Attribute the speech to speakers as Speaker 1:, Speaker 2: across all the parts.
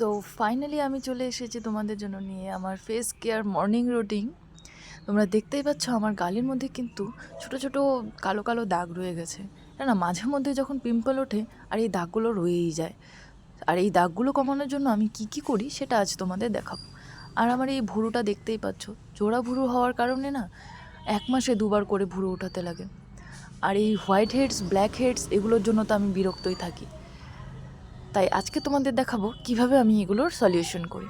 Speaker 1: So finally আমি চলে এসেছি তোমাদের জন্য নিয়ে আমার ফেস কেয়ার মর্নিং রুটিন তোমরা দেখতেই পাচ্ছ আমার গালের মধ্যে কিন্তু ছোট ছোট কালো কালো দাগ রয়ে গেছে। না মাঝে মধ্যে যখন পিম্পল ওঠে, আর এই দাগগুলো রয়েই যায়। আর এই দাগগুলো কমানোর জন্য আমি কি কি করি সেটা আজ তোমাদের দেখাবো। আর আমার এই ভুরুটা দেখতেই পাচ্ছ, জোড়া ভুরু হওয়ার কারণে না এক মাসে দুবার করে ভুরু ওঠাতে লাগে। আর এই হোয়াইট হেডস ব্ল্যাক হেডস এগুলোর জন্য তো আমি বিরক্তই থাকি। তাই আজকে তোমাদের দেখাবো কীভাবে আমি এগুলোর সলিউশন করি।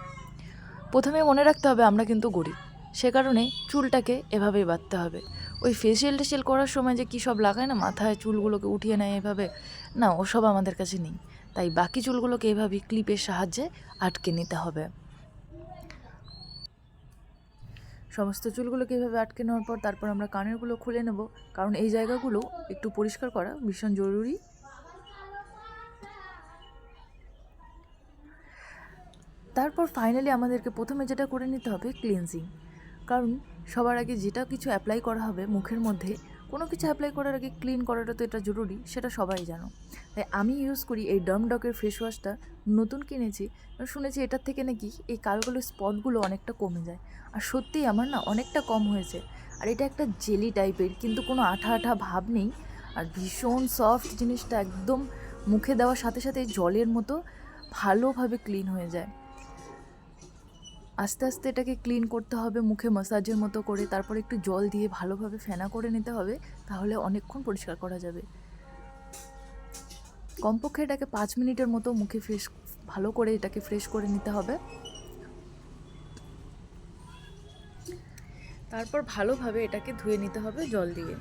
Speaker 1: প্রথমে মনে রাখতে হবে আমরা কিন্তু গরিব। সে কারণে চুলটাকে এভাবেই বাঁধতে হবে। ওই ফেসিয়াল টেসিয়াল করার সময় যে কী সব লাগায় না, মাথায় চুলগুলোকে উঠিয়ে নেয় এভাবে, না, ওসব আমাদের কাছে নেই। তাই বাকি চুলগুলোকে এভাবে ক্লিপের সাহায্যে আটকে নিতে হবে। সমস্ত চুলগুলোকে এভাবে আটকে নেওয়ার পর তারপর আমরা কানেরগুলো খুলে নেব। কারণ এই জায়গাগুলো একটু পরিষ্কার করা ভীষণ জরুরি। তারপর ফাইনালি আমাদেরকে প্রথমে যেটা করে নিতে হবে ক্লিনজিং কারণ সবার আগে যেটা কিছু অ্যাপ্লাই করা হবে মুখের মধ্যে, কোনো কিছু অ্যাপ্লাই করার আগে ক্লিন করাটা তো এটা জরুরি, সেটা সবাই জানো। তাই আমি ইউজ করি এই ডম ডকের ফেস ওয়াশটা নতুন কিনেছি শুনেছি এটার থেকে নাকি এই কালো কালো স্পটগুলো অনেকটা কমে যায়। আর সত্যিই আমার না অনেকটা কম হয়েছে। আর এটা একটা জেলি টাইপের কিন্তু কোনো আঠা আঠা ভাব নেই। আর ভীষণ সফট জিনিসটা একদম মুখে দেওয়ার সাথে সাথে জলের মতো ভালোভাবে ক্লিন হয়ে যায়। আস্তে আস্তে এটাকে ক্লিন করতে হবে, মুখে মাসাজের মতো করে, তারপর একটু জল দিয়ে ভালোভাবে ফেনা করে নিতে হবে, তাহলে অনেকক্ষণ পরিষ্কার করা যাবে। কমপক্ষে এটাকে পাঁচ মিনিটের মতো মুখে ফ্রেশ ভালো করে এটাকে ফ্রেশ করে নিতে হবে। তারপর ভালোভাবে এটাকে ধুয়ে নিতে হবে জল দিয়ে।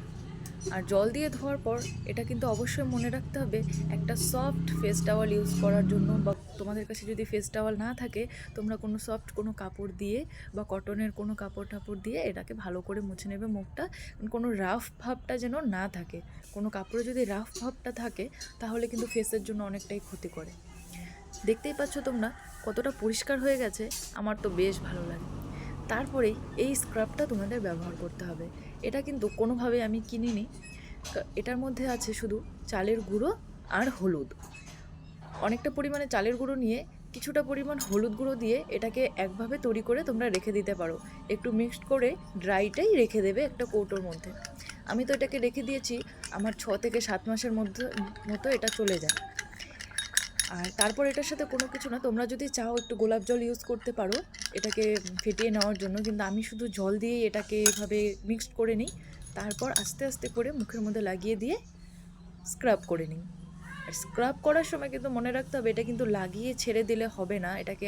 Speaker 1: আর জল দিয়ে ধোয়ার পর এটা কিন্তু অবশ্যই মনে রাখতে হবে, একটা সফট ফেস টাওয়াল ইউজ করার জন্য বা তোমাদের কাছে যদি ফেস টাওয়াল না থাকে, তোমরা কোনো সফট কোনো কাপড় দিয়ে বা কটনের কোনো কাপড় টাপড় দিয়ে এটাকে ভালো করে মুছে নেবে মুখটা। কোনো রাফ ভাবটা যেন না থাকে। কোনো কাপড়ে যদি রাফ ভাবটা থাকে, তাহলে কিন্তু ফেসের জন্য অনেকটাই ক্ষতি করে। দেখতেই পাচ্ছ তোমরা কতটা পরিষ্কার হয়ে গেছে, আমার তো বেশ ভালো লাগে। তারপরে এই স্ক্রাবটা তোমাদের ব্যবহার করতে হবে। এটা কিন্তু কোনোভাবে আমি কিনিনি। এটার মধ্যে আছে শুধু চালের গুঁড়ো আর হলুদ। অনেকটা পরিমাণে চালের গুঁড়ো নিয়ে কিছুটা পরিমাণ হলুদ গুঁড়ো দিয়ে এটাকে একভাবে তৈরি করে তোমরা রেখে দিতে পারো। একটু মিক্সড করে ড্রাইটাই রেখে দেবে একটা কৌটোর মধ্যে। আমি তো এটাকে রেখে দিয়েছি, আমার ছ থেকে সাত মাসের মধ্যে মতো এটা চলে যায়। আর তারপর এটার সাথে কোনো কিছু না, তোমরা যদি চাও একটু গোলাপ জল ইউজ করতে পারো, এটাকে ফেটিয়ে নেওয়ার জন্য, কিন্তু আমি শুধু জল দিয়ে এটাকে এভাবে মিক্সড করে নিই। তারপর আস্তে আস্তে করে মুখের মধ্যে লাগিয়ে দিয়ে স্ক্রাব করে নিই। স্ক্রাব করার সময় কিন্তু মনে রাখতে হবে, এটা কিন্তু লাগিয়ে ছেড়ে দিলে হবে না। এটাকে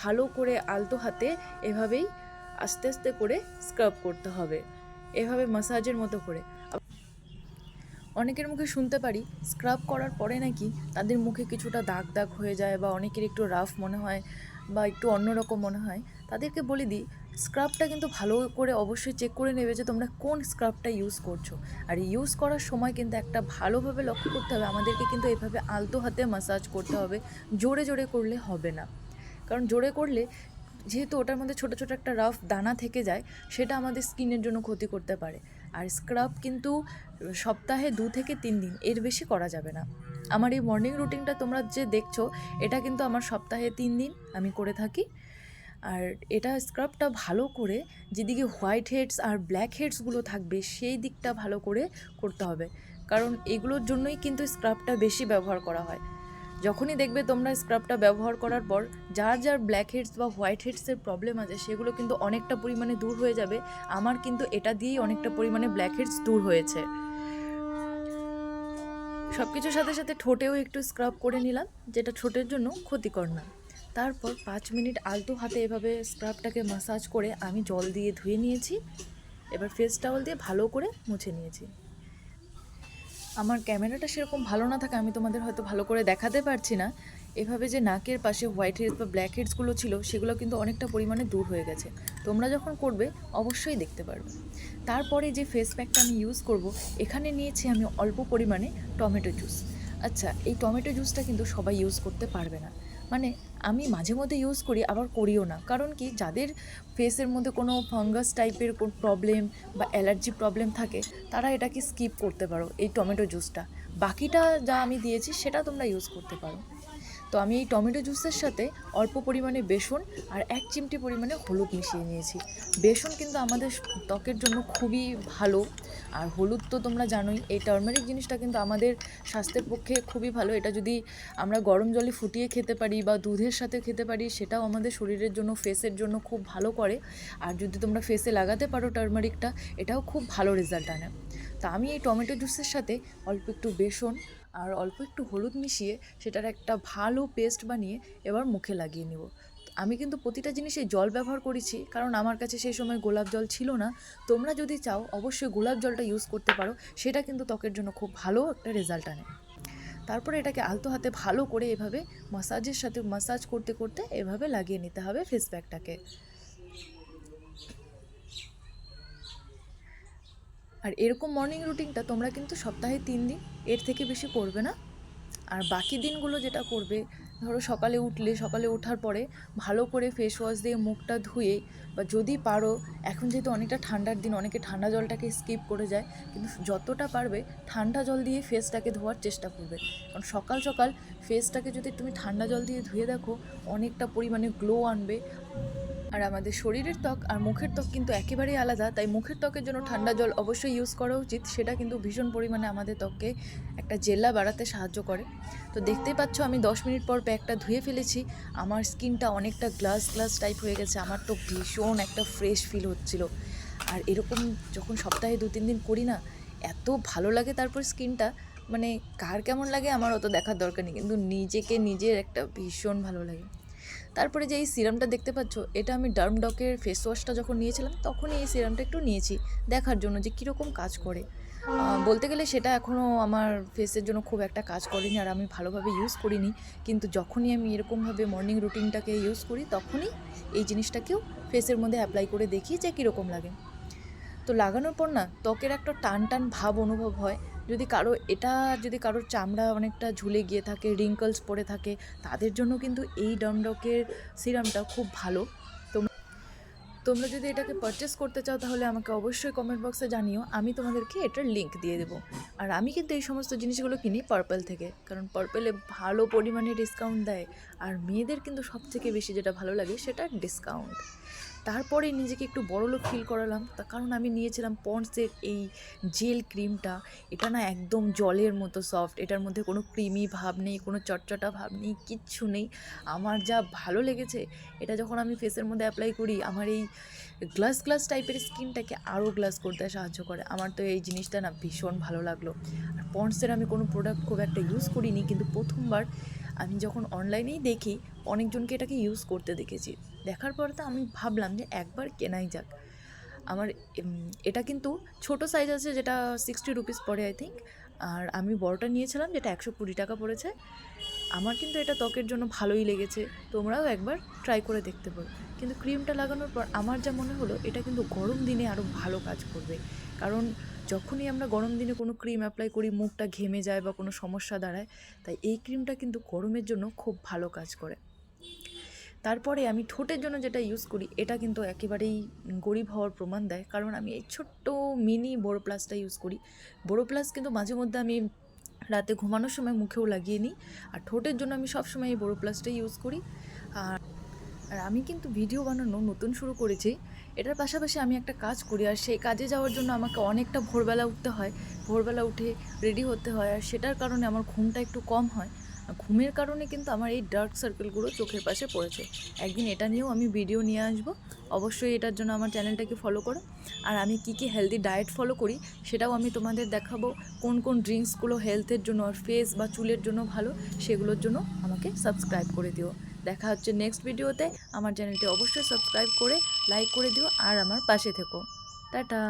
Speaker 1: ভালো করে আলতো হাতে এভাবেই আস্তে আস্তে করে স্ক্রাব করতে হবে। এভাবে মাসাজের মতো করে। অনেকের মুখে শুনতে পারি স্ক্রাব করার পরে নাকি তাদের মুখে কিছুটা দাগ দাগ হয়ে যায় বা অনেকের একটু রাফ মনে হয় বা একটু অন্যরকম মনে হয়, তাদেরকে বলে দিই স্ক্রাবটা কিন্তু ভালো করে অবশ্যই চেক করে নেবে যে তোমরা কোন স্ক্রাবটা ইউজ করছ। আর ইউজ করার সময় কিন্তু একটা ভালোভাবে লক্ষ্য করতে হবে। আমাদেরকে কিন্তু এভাবে আলতো হাতে মাসাজ করতে হবে। জোরে জোরে করলে হবে না। কারণ জোরে করলে যেহেতু ওটার মধ্যে ছোটো ছোটো একটা রাফ দানা থেকে যায়, সেটা আমাদের স্কিনের জন্য ক্ষতি করতে পারে। আর স্ক্রাব কিন্তু সপ্তাহে দু থেকে তিন দিন, এর বেশি করা যাবে না। আমার এই মর্নিং রুটিনটা তোমরা যে দেখছ, এটা কিন্তু আমার সপ্তাহে তিন দিন আমি করে থাকি। আর এটা স্ক্রাবটা ভালো করে যেদিকে হোয়াইট হেডস আর ব্ল্যাক হেডসগুলো থাকবে, সেই দিকটা ভালো করে করতে হবে। কারণ এগুলোর জন্যই কিন্তু স্ক্রাবটা বেশি ব্যবহার করা হয়। যখনই দেখবে তোমরা স্ক্রাবটা ব্যবহার করার পর যার যার ব্ল্যাক হেডস বা হোয়াইট হেডসের প্রবলেম আছে, সেগুলো কিন্তু অনেকটা পরিমাণে দূর হয়ে যাবে। আমার কিন্তু এটা দিয়েই অনেকটা পরিমাণে ব্ল্যাক হেডস দূর হয়েছে। সব কিছুর সাথে সাথে ঠোঁটেও একটু স্ক্রাব করে নিলাম, যেটা ঠোঁটের জন্য ক্ষতিকর না। তারপর পাঁচ মিনিট আলতো হাতে এভাবে স্ক্রাবটাকে মাসাজ করে আমি জল দিয়ে ধুয়ে নিয়েছি। এবার ফেস টাওয়াল দিয়ে ভালো করে মুছে নিয়েছি। আমার ক্যামেরাটা সেরকম ভালো না থাকে, আমি তোমাদের হয়তো ভালো করে দেখাতে পারছি না। এভাবে যে নাকের পাশে হোয়াইট হেডস বা ব্ল্যাক হেডসগুলো ছিল, সেগুলো কিন্তু অনেকটা পরিমাণে দূর হয়ে গেছে। তোমরা যখন করবে, অবশ্যই দেখতে পারবে। তারপরে যে ফেস প্যাকটা আমি ইউজ করব, এখানে নিয়েছি আমি অল্প পরিমাণে টমেটো জুস আচ্ছা এই টমেটো জুসটা কিন্তু সবাই ইউজ করতে পারবে না। মানে আমি মাঝে মধ্যে ইউজ করি, আবার করিও না। কারণ কি? যাদের ফেসের মধ্যে কোনো ফাঙ্গাস টাইপের কোনো প্রবলেম বা অ্যালার্জি প্রবলেম থাকে, তারা এটাকে স্কিপ করতে পারো, এই টমেটো জুসটা বাকিটা যা আমি দিয়েছি, সেটা তোমরা ইউজ করতে পারো। তো আমি এই টমেটো জুসের সাথে অল্প পরিমাণে বেসন আর এক চিমটি পরিমাণে হলুদ মিশিয়ে নিয়েছি। বেসন কিন্তু আমাদের ত্বকের জন্য খুবই ভালো। আর হলুদ তো তোমরা জানোই, এই টার্মারিক জিনিসটা কিন্তু আমাদের স্বাস্থ্যের পক্ষে খুবই ভালো। এটা যদি আমরা গরম জলে ফুটিয়ে খেতে পারি বা দুধের সাথে খেতে পারি, সেটাও আমাদের শরীরের জন্য ফেসের জন্য খুব ভালো করে। আর যদি তোমরা ফেসে লাগাতে পারো টার্মারিকটা, এটাও খুব ভালো রেজাল্ট আনে। তা আমি এই টমেটো জুসের সাথে অল্প একটু বেসন আর অল্প একটু হলুদ মিশিয়ে সেটার একটা ভালো পেস্ট বানিয়ে এবার মুখে লাগিয়ে নেব। আমি কিন্তু প্রতিটা জিনিসে জল ব্যবহার করেছি, কারণ আমার কাছে সেই সময় গোলাপ জল ছিল না। তোমরা যদি চাও, অবশ্যই গোলাপ জলটা ইউজ করতে পারো, সেটা কিন্তু ত্বকের জন্য খুব ভালো একটা রেজাল্ট আনে। তারপরে এটাকে আলতো হাতে ভালো করে এভাবে মাসাজের সাথে মাসাজ করতে করতে এভাবে লাগিয়ে নিতে হবে ফেস প্যাকটাকে আর এরকম মর্নিং রুটিনটা তোমরা কিন্তু সপ্তাহে তিন দিন এর থেকে বেশি করবে না। আর বাকি দিনগুলো যেটা করবে, ধরো সকালে উঠলে, সকালে ওঠার পরে ভালো করে ফেস ওয়াশ দিয়ে মুখটা ধুয়ে বা যদি পারো, এখন যেহেতু অনেকটা ঠান্ডার দিন, অনেকে ঠান্ডা জলটাকে স্কিপ করে যায়, কিন্তু যতটা পারবে ঠান্ডা জল দিয়ে ফেসটাকে ধোয়ার চেষ্টা করবে। কারণ সকাল সকাল ফেসটাকে যদি তুমি ঠান্ডা জল দিয়ে ধুয়ে দেখো, অনেকটা পরিমাণে গ্লো আনবে। আর আমাদের শরীরের ত্বক আর মুখের ত্বক কিন্তু একেবারেই আলাদা, তাই মুখের ত্বকের জন্য ঠান্ডা জল অবশ্যই ইউজ করা উচিত। সেটা কিন্তু ভীষণ পরিমাণে আমাদের ত্বককে একটা জেল্লা বাড়াতে সাহায্য করে। তো দেখতেই পাচ্ছ আমি দশ মিনিট পর প্যাকটা ধুয়ে ফেলেছি। আমার স্কিনটা অনেকটা গ্লাস গ্লাস টাইপ হয়ে গেছে। আমার তো ভীষণ একটা ফ্রেশ ফিল হচ্ছিল। আর এরকম যখন সপ্তাহে দু তিন দিন করি না, এত ভালো লাগে তারপর স্কিনটা। মানে কার কেমন লাগে আমার অত দেখার দরকার নেই। কিন্তু নিজেকে নিজের একটা ভীষণ ভালো লাগে। তারপরে যে এই সিরামটা দেখতে পাচ্ছ, এটা আমি ডার্ম ডকের ফেস ওয়াশটা যখন নিয়েছিলাম, তখনই এই সিরামটা একটু নিয়েছি, দেখার জন্য যে কীরকম কাজ করে। বলতে গেলে সেটা এখনও আমার ফেসের জন্য খুব একটা কাজ করেনি, আর আমি ভালোভাবে ইউজ করিনি। কিন্তু যখনই আমি এরকমভাবে মর্নিং রুটিনটাকে ইউজ করি, তখনই এই জিনিসটাকেও ফেসের মধ্যে অ্যাপ্লাই করে দেখি যে কীরকম লাগে। তো লাগানোর পর না, ত্বকের একটা টান টান ভাব অনুভব হয়। যদি কারও, এটা যদি কারোর চামড়া অনেকটা ঝুলে গিয়ে থাকে রিঙ্কলস পড়ে থাকে, তাদের জন্য কিন্তু এই ডমডকের সিরামটা খুব ভালো। তোমরা যদি এটাকে পারচেস করতে চাও, তাহলে আমাকে অবশ্যই কমেন্ট বক্সে জানিও। আমি তোমাদেরকে এটার লিঙ্ক দিয়ে দেবো। আর আমি কিন্তু এই সমস্ত জিনিসগুলো কিনি পার্পল থেকে, কারণ পার্পেলে ভালো পরিমাণে ডিসকাউন্ট দেয়। আর মেয়েদের কিন্তু সবথেকে বেশি যেটা ভালো লাগে, সেটা ডিসকাউন্ট তারপরে নিজেকে একটু বড়লোক ফিল করালাম। তার কারণ আমি নিয়েছিলাম পন্ডসের এই জেল ক্রিমটা এটা না একদম জলের মতো সফট এটার মধ্যে কোনো ক্রিমি ভাব নেই, কোনো চটচটা ভাব নেই, কিচ্ছু নেই। আমার যা ভালো লেগেছে, এটা যখন আমি ফেসের মধ্যে অ্যাপ্লাই করি, আমার এই গ্লাস গ্লাস টাইপের স্কিনটাকে আরও গ্লাস করতে সাহায্য করে। আমার তো এই জিনিসটা না ভীষণ ভালো লাগল। আর পন্ডসের আমি কোনো প্রোডাক্ট খুব একটা ইউজ করিনি, কিন্তু প্রথমবার আমি যখন অনলাইনেই দেখি, অনেকজনকে এটাকে ইউজ করতে দেখেছি। দেখার পর তো আমি ভাবলাম যে একবার কেনাই যাক। আমার এটা কিন্তু ছোট সাইজ আছে যেটা সিক্সটি রুপিস পড়ে আই থিঙ্ক আর আমি বড়টা নিয়েছিলাম যেটা একশো কুড়ি টাকা পড়েছে। আমার কিন্তু এটা ত্বকের জন্য ভালোই লেগেছে। তোমরাও একবার ট্রাই করে দেখতে পারো। কিন্তু ক্রিমটা লাগানোর পর আমার যা মনে হলো, এটা কিন্তু গরম দিনে আরও ভালো কাজ করবে। কারণ যখনই আমরা গরম দিনে কোনো ক্রিম অ্যাপ্লাই করি, মুখটা ঘেমে যায় বা কোনো সমস্যা দাঁড়ায়, তাই এই ক্রিমটা কিন্তু গরমের জন্য খুব ভালো কাজ করে। তারপরে আমি ঠোঁটের জন্য যেটা ইউজ করি, এটা কিন্তু একেবারেই গরিব হওয়ার প্রমাণ দেয়। কারণ আমি এই ছোট্ট মিনি বোরো প্লাসটা ইউজ করি। বোরো প্লাস কিন্তু মাঝে মধ্যে আমি রাতে ঘুমানোর সময় মুখেও লাগিয়ে নিই। আর ঠোঁটের জন্য আমি সবসময় এই বোরো প্লাসটাই ইউজ করি। আর আর আমি কিন্তু ভিডিও বানানো নতুন শুরু করেছি। এটার পাশাপাশি আমি একটা কাজ করি, আর সেই কাজে যাওয়ার জন্য আমাকে অনেকটা ভোরবেলা উঠতে হয়। ভোরবেলা উঠে রেডি হতে হয়, আর সেটার কারণে আমার ঘুমটা একটু কম হয়। ঘুমের কারণে কিন্তু আমার এই ডার্ক সার্কেলগুলো চোখের পাশে পড়েছে। একদিন এটা নিয়েও আমি ভিডিও নিয়ে আসব। অবশ্যই এটার জন্য আমার চ্যানেলটাকে ফলো করো। আর আমি কী কী হেলদি ডায়েট ফলো করি, সেটাও আমি তোমাদের দেখাবো। কোন কোন ড্রিঙ্কসগুলো হেলথের জন্য আর ফেস বা চুলের জন্য ভালো, সেগুলোর জন্য আমাকে সাবস্ক্রাইব করে দিও। দেখা হচ্ছে নেক্সট ভিডিওতে। আমার চ্যানেলটি অবশ্যই সাবস্ক্রাইব করে লাইক করে দিও আর আমার পাশে থেকো। টাটা!